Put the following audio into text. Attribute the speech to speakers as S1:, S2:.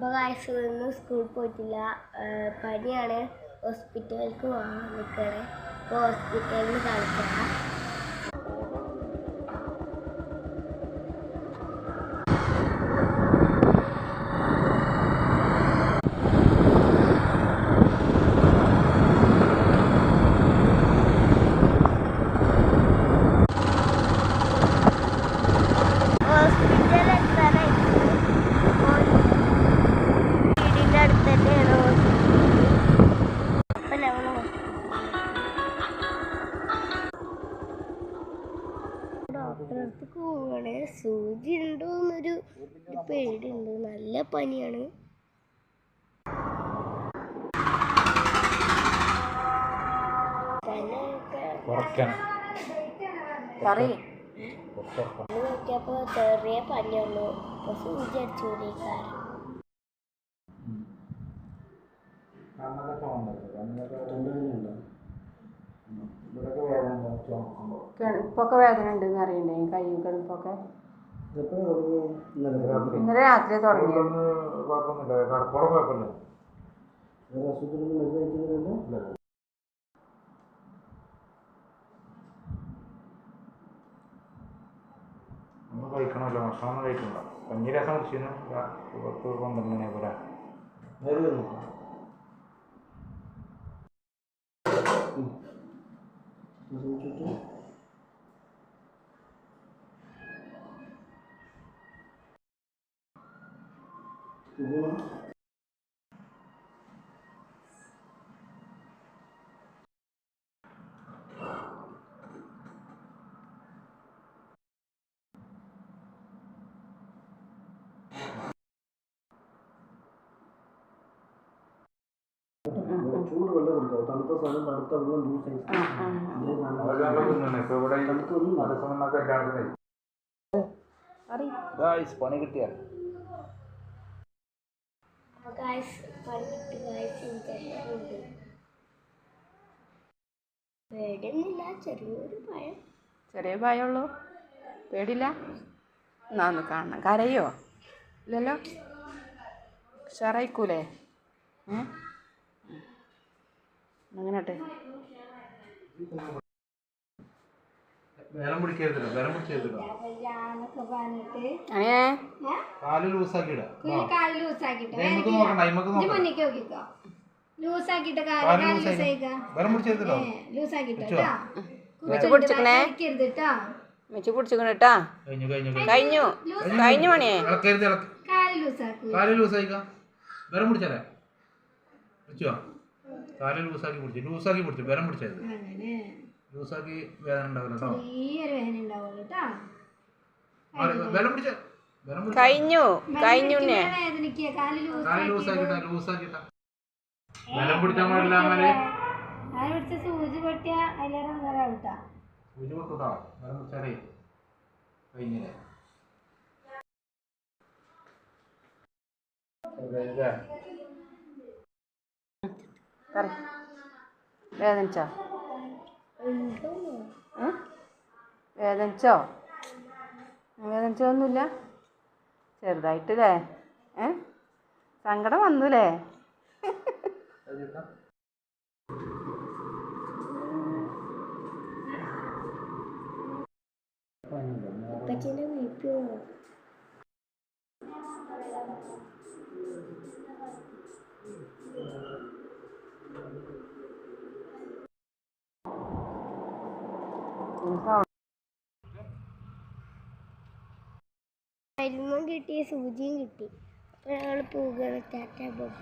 S1: അപ്പോൾ കാഴ്ചകളൊന്നും സ്കൂളിൽ പോയിട്ടില്ല. പനിയാണ്. ഹോസ്പിറ്റലിലേക്ക് പോകാൻ നിൽക്കുകയാണ് അപ്പോൾ ഹോസ്പിറ്റലിൽ കാണിക്കാം സൂചി ഉണ്ടോ എന്നൊരു പേടിയുണ്ട്. നല്ല പനിയാണ്. നോക്കിയപ്പോൾ ചെറിയ പനിയുള്ളൂ അപ്പോൾ വേദന ഉണ്ടെന്ന് അറിയണ്ടേ?
S2: കൈ ചുവന്നല്ലോ കണ്ണൊക്കെ ഇവിടെയൊക്കെ വേദന ചുമക്കുമ്പോൾ
S3: കിണുപ്പൊക്കെ വേദന ഉണ്ടെന്ന് അറിയണ്ടേ കൈ കിണുപ്പൊക്കെ ഇന്നലെ രാത്രി തുടങ്ങിയത്
S2: കുഴപ്പമൊന്നുമില്ല കടപ്പോളം കുഴപ്പമില്ല ഒന്ന് കഴിക്കണമല്ലോ. ഭക്ഷണം ഒന്നും കഴിക്കണ്ട. കഞ്ഞി രസം കുടിച്ചിരുന്നു. പത്ത് പന്ത്രണ്ട് മണിയെ പോലെ.
S4: ചൂട് വെള്ളം കൊടുക്കാം തണുത്ത സാധനം തണുത്ത വെള്ളം ജ്യൂസ്
S2: അതെല്ലാം തിന്നണേ ഇപ്പൊ ഇവിടെ ഈ മരസമണ്ണൊക്കെ കല്യാണത്തിനായി ഗായ്സ് പണി കിട്ടിയ
S1: അപ്പോൾ ഗായ്സ് പണിട്ട് ഗായ്സ് ഇഞ്ചക്ഷൻ ഉണ്ട്. പേടിയൊന്നുമില്ല ചെറിയൊരു ഭയം.
S3: ചെറിയ ഭയമുള്ളൂ. പേടില്ല എന്നാ ഒന്ന് കാണണം. കരയോ? ഇല്ലല്ലോ? ഷറയിക്കൂലേ ഏ? അങ്ങനെട്ടെ.
S2: വേലം പിടിക്കരുതല്ലോ
S1: പറഞ്ഞിട്ട്
S3: അങ്ങനെ?
S2: കാൽ ലൂസാക്കി ഇടാം
S1: കാൽ ലൂസാക്കിട്ടോ
S2: നോക്കണ്ട നോക്കാം
S1: മുന്നിക്ക് നോക്കിക്കോ. ലൂസാക്കിട്ട് കാൽ
S2: കാൽ
S1: കാൽ
S2: ലൂസാക്കി.
S1: ലൂസായിക്ക.
S2: വേലം പിടിച്ചെടുത്തിട്ടോ
S1: ലൂസാക്കിട്ടോ
S2: വെച്ചോ.
S3: വെച്ച് പിടിച്ചിക്കണേ.
S1: കളിക്കരുത് കേട്ടോ
S3: വെച്ച് പിടിച്ചിക്കണ കേട്ടാ
S2: കഴിഞ്ഞു കഴിഞ്ഞു
S3: മണിയേ
S2: ഇളക്കരുത് ഇളക്ക്. കാൽ ലൂസായിക്ക. വേലം പിടിച്ചാലേ? പിടിച്ചോ കാൽ ലൂസാക്കി പിടിച്ചു ലൂസാക്കി പിടിച്ചു വേലം പിടിച്ചത്
S1: അങ്ങനെ.
S2: ലൂസാക്കി വേദന ഉണ്ടാവില്ല കേട്ടോ
S1: ചെറിയൊരു വേദന ഉണ്ടാവുള്ളൂ കേട്ടോ
S2: വേലം പിടിച്ച? വേലം പിടിച്ച?
S3: കഴിഞ്ഞു കഴിഞ്ഞു ഉണ്ണേ
S1: വേദനിക്കുക
S2: കാൽ
S1: കാൽ
S2: ലൂസാക്കിട്ടാ ലൂസാക്കിട്ടാ വേലം പിടിച്ചാൽ പാടില്ല അങ്ങനെ
S1: കാൽ പിടിച്ച സൂചി പൊട്ടിയ അതിലേറെ നിറ കേട്ടോ
S2: സൂചി കൊടുത്തോ വേലം പിടിച്ചാലേ കഴിഞ്ഞില്ലേ?
S3: വേദനിച്ചാ വേദനിച്ചോ? വേദനിച്ചോ? വേദനിച്ചൊന്നുമില്ല ചെറുതായിട്ടല്ലേ? ഏ? സങ്കടം വന്നുല്ലേ?
S1: Thank അപ്പച്ചന്റെ മരുന്നും കിട്ടി സൂചിയും കിട്ടി. അപ്പോൾ ഞങ്ങൾ പോകുകയാണ് ടാറ്റ ബോബ്.